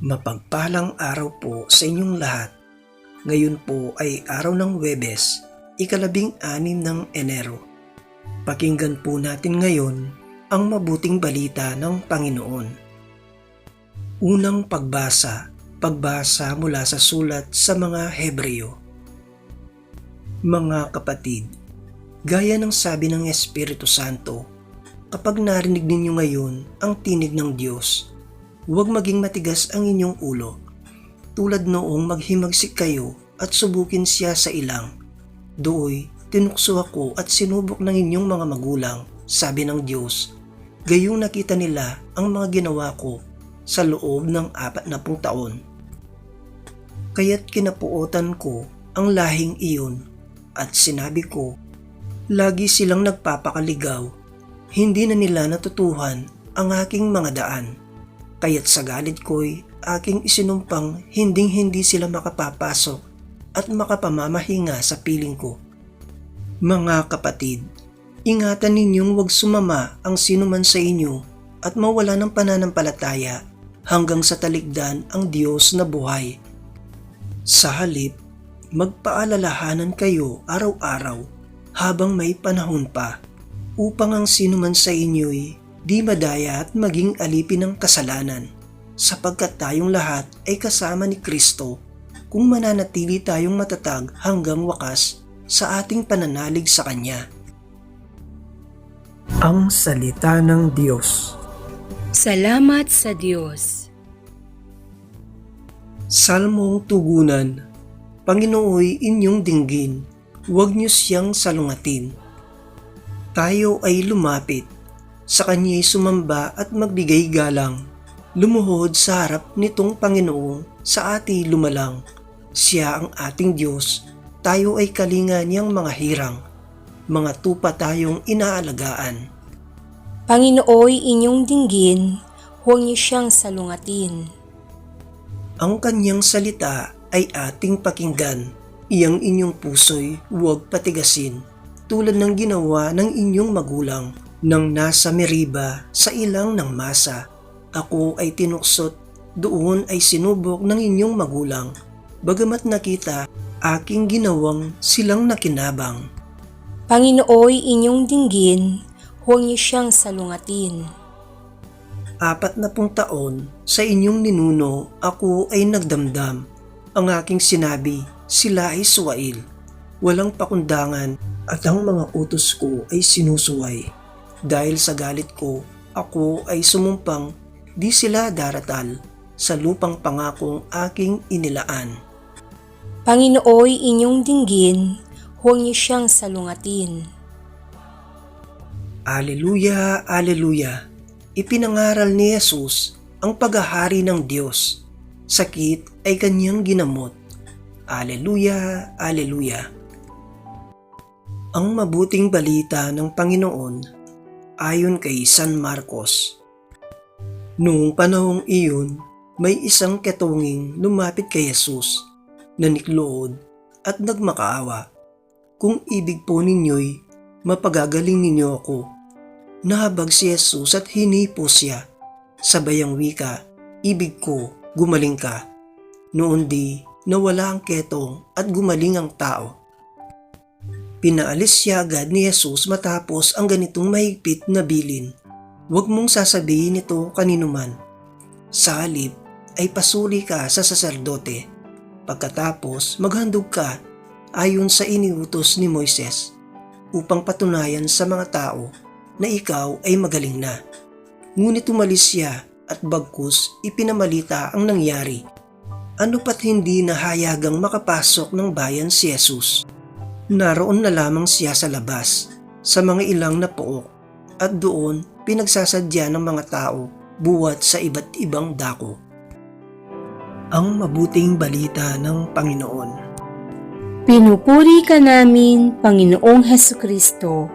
Mapagpalang araw po sa inyong lahat. Ngayon po ay araw ng Webes, ikalabing anim ng Enero. Pakinggan po natin ngayon ang mabuting balita ng Panginoon. Unang pagbasa, pagbasa mula sa sulat sa mga Hebreo. Mga kapatid, gaya ng sabi ng Espiritu Santo, kapag narinig ninyo ngayon ang tinig ng Diyos, huwag maging matigas ang inyong ulo. Tulad noong maghimagsik kayo at subukin siya sa ilang. Dooy, tinukso ako at sinubok ng inyong mga magulang, sabi ng Diyos. Gayong nakita nila ang mga ginawa ko sa loob ng apat na pung taon. Kaya't kinapuotan ko ang lahing iyon at sinabi ko, lagi silang nagpapakaligaw. Hindi na nila natutuhan ang aking mga daan. Kaya't sa galit ko'y aking isinumpang hinding hindi sila makapapasok at makapamamahinga sa piling ko. Mga kapatid, ingatan ninyong huwag sumama ang sinuman sa inyo at mawala ng pananampalataya hanggang sa talikdan ang Diyos na buhay. Sa halip, magpaalalahanan kayo araw-araw habang may panahon pa upang ang sinuman sa inyo'y di madaya at maging alipin ng kasalanan sapagkat tayong lahat ay kasama ni Kristo kung mananatili tayong matatag hanggang wakas sa ating pananalig sa Kanya. Ang Salita ng Diyos Salamat sa Diyos. Salmong Tugunan Panginooy inyong dinggin, huwag niyo siyang salungatin. Tayo ay lumapit, sa Kanya'y sumamba at magbigay galang. Lumuhod sa harap nitong Panginoong sa ati lumalang. Siya ang ating Diyos, tayo ay kalinga niyang mga hirang. Mga tupa tayong inaalagaan. Panginooy inyong dinggin, huwag niyo siyang salungatin. Ang kanyang salita ay ating pakinggan. Iyang inyong puso'y huwag patigasin. Tulad ng ginawa ng inyong magulang nang nasa Meriba sa ilang ng masa. Ako ay tinuksot, doon ay sinubok ng inyong magulang. Bagamat nakita, aking ginawang silang nakinabang. Panginooy inyong dinggin, huwag niyo siyang salungatin. Apat na pung taon sa inyong ninuno ako ay nagdamdam. Ang aking sinabi, sila ay suwail. Walang pakundangan at ang mga utos ko ay sinusuway. Dahil sa galit ko, ako ay sumumpang di sila daratal sa lupang pangakong aking inilaan. Panginooy inyong dinggin, huwag niyo siyang salungatin. Aleluya, Aleluya. Ipinangaral ni Jesus ang paghahari ng Diyos. Sakit ay kanyang ginamot. Aleluya, Aleluya. Ang mabuting balita ng Panginoon ayon kay San Marcos. Noong panahong iyon, may isang ketunging lumapit kay Jesus na niklood at nagmakaawa. Kung ibig po ninyo'y mapagagaling ninyo ako. Nahabag si Jesus at hinipo siya. Sabay ang wika, ibig ko, gumaling ka. Noon di, nawala ang ketong at gumaling ang tao. Pinaalis siya agad ni Jesus matapos ang ganitong mahigpit na bilin. Huwag mong sasabihin ito kanino man. Sa halip ay pasuli ka sa saserdote. Pagkatapos maghandog ka ayon sa iniutos ni Moises upang patunayan sa mga tao na ikaw ay magaling na. Ngunit umalis siya at bagkus ipinamalita ang nangyari. Ano pat hindi nahayagang makapasok ng bayan si Jesus. Naroon na lamang siya sa labas sa mga ilang na pook at doon pinagsasadya ng mga tao buwat sa iba't ibang dako. Ang mabuting balita ng Panginoon. Pinupuri ka namin, Panginoong Heso Kristo.